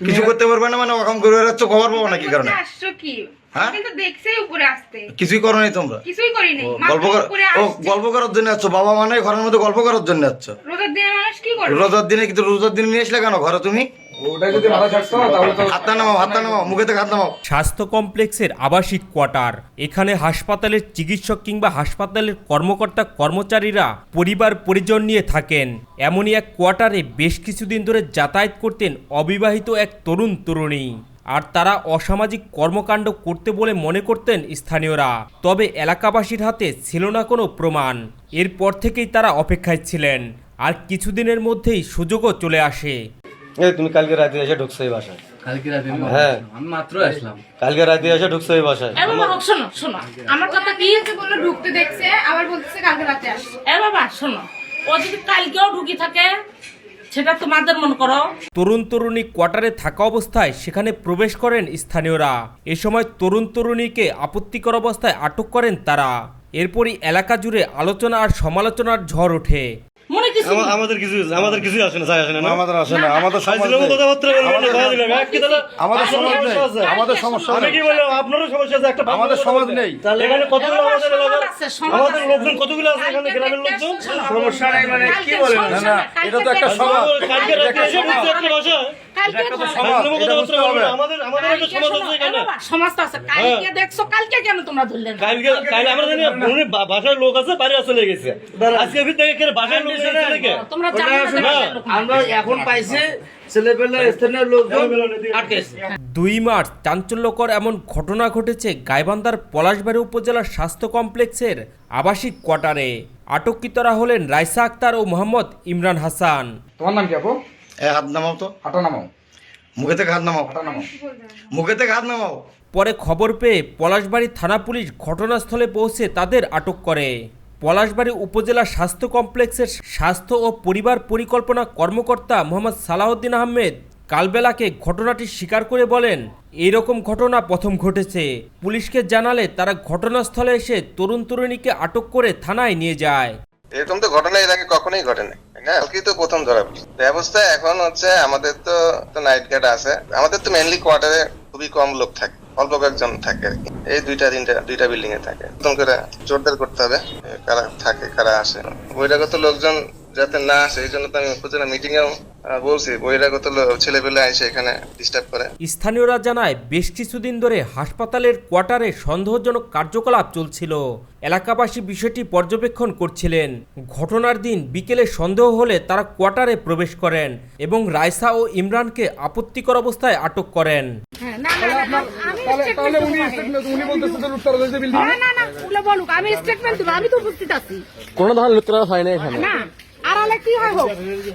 কিছু করতে পারবে না মানে ওরকম করে বেড়াচ্ছ খবর পাবো না কি কারণে? আসছো কি? হ্যাঁ? কিন্তু দেখছেই উপরে আসতে। কিছুই করো নাই তোমরা। কিছুই করিনি ও, গল্প ও গল্প করার জন্য বাবা মানে ঘরের মধ্যে গল্প করার জন্য রোজার দিনে মানুষ কি করবে? রোজার দিনে কিন্তু রোজার দিনে নিয়ে আসলে কেন ঘরে তুমি? স্বাস্থ্য কমপ্লেক্সের আবাসিক কোয়ার্টার এখানে হাসপাতালের চিকিৎসক কিংবা হাসপাতালের কর্মকর্তা কর্মচারীরা পরিবার পরিজন নিয়ে থাকেন। এমনই এক কোয়ার্টারে বেশ কিছুদিন ধরে যাতায়াত করতেন অবিবাহিত এক তরুণ তরুণী। আর তারা অসামাজিক কর্মকাণ্ড করতে বলে মনে করতেন স্থানীয়রা। তবে এলাকাবাসীর হাতে ছিল না কোনো প্রমাণ। এরপর থেকেই তারা অপেক্ষায় ছিলেন। আর কিছুদিনের মধ্যেই সুযোগও চলে আসে। এই তুমি কালকে রাতে এসে ঢুকছো এই বাসায়। কালকে রাতে হ্যাঁ। আমি মাত্র আসলাম। কালকে রাতে এসে ঢুকছো এই বাসায়। এ বাবা শোনো শোনো। আমার কথা কি কি বলল ঢুকতে দেখছে আবার বলতেছে কালকে রাতে এ বাবা শোনো ও যদি কালকেও ঢুকি থাকে সেটা তোমাদের মন করো। তরুণ তরুণী কোয়ার্টারে থাকা অবস্থায় সেখানে প্রবেশ করেন স্থানীয়রা। এ সময় তরুণ তরুণীকে আপত্তিকর অবস্থায় আটক করেন তারা। এরপরই এলাকা জুড়ে আলোচনা আর সমালোচনার ঝড় ওঠে। আমাদের কিছু আমাদের কিছু আসে না আসে না না? আমাদের আসে না আমাদের সমাজ কথাবার্তা বলবেন না, কথা দিলাম। এক কি তাহলে আমাদের সমাজ নেই। সমস্যা আমাদের সমস্যা আমি কি বললাম আপনারও সমস্যা আছে একটা আমাদের সমাজ নেই। তাহলে এখানে কতগুলো আমাদের এলাকার আমাদের লোকজন কতগুলো আছে এখানে গ্রামের লোকজন? সমস্যা নাই মানে কি বলেন? না না এটা তো একটা সমাজ কালকে রাতে এসে বুঝতে একটা বাসার লোক আছে বাইরে চলে গেছে। আজকে ভিতরে বাসার লোক। আমরা এখন পাইছি দুই মার্চ চাঞ্চল্যকর এমন ঘটনা ঘটেছে গাইবান্ধার পলাশবাড়ি উপজেলার স্বাস্থ্য কমপ্লেক্সের আবাসিক কোয়ার্টারে। আটককৃতরা হলেন রাইসা আক্তার ও মোহাম্মদ ইমরান হাসান। তোমার নাম কি আপু? এ হাত নামাও তো। হাঁটা নামাও। মুখে থেকে হাত নামাও। হাঁটা নামাও। মুখে থেকে হাত নামাও। পরে খবর পেয়ে পলাশবাড়ি থানা পুলিশ ঘটনাস্থলে পৌঁছে তাদের আটক করে। পলাশবাড়ি উপজেলা স্বাস্থ্য কমপ্লেক্সের স্বাস্থ্য ও পরিবার পরিকল্পনা কর্মকর্তা মোহাম্মদ সালাউদ্দিন আহমেদ কালবেলাকে ঘটনাটি স্বীকার করে বলেন এরকম ঘটনা প্রথম ঘটেছে। পুলিশকে জানালে তারা ঘটনাস্থলে এসে তরুণ তরুণীকে আটক করে থানায় নিয়ে যায়। এরকম তো ঘটনা এর আগে কখনোই ঘটেনি। না কালকেই তো প্রথম ধরা ব্যবস্থা এখন হচ্ছে আমাদের তো নাইট গার্ড আছে। আমাদের তো মেনলি কোয়ার্টারে খুবই কম লোক থাকে, অল্প কয়েকজন থাকে আর কি। এই দুইটা, তিনটা, দুইটা বিল্ডিং এ থাকে। নতুন করে জোরদার করতে হবে, কারা থাকে, কারা আসে। বহিরাগত লোকজন যাতে না আসে এই জন্য তো আমি উপজেলা মিটিং এও বলছি বহিরাগত ছেলে পেলে আসে এখানে ডিস্টার্ব করে। স্থানীয়রা জানায় বেশ কিছুদিন ধরে হাসপাতালের কোয়ার্টারে সন্দেহজনক কার্যকলাপ চলছিল। এলাকাবাসী বিষয়টি পর্যবেক্ষণ করছিলেন। ঘটনার দিন বিকেলে সন্দেহ হলে তারা কোয়ার্টারে প্রবেশ করেন এবং রাইসা ও ইমরানকে আপত্তিকর অবস্থায় আটক করেন। হ্যাঁ, না না না, না, আমি তাহলে statement তাহলে দেবো উনি না। statement- উনি বলতেছে যে উত্তর দিয়েছে বিল্ডিং না না না ওগুলো বলুক আমি স্টেটমেন্ট দেবো আমি তো উপস্থিত আছি। কোনো ধরনের লুৎরা হয় না এখানে। না কি হয় হোক?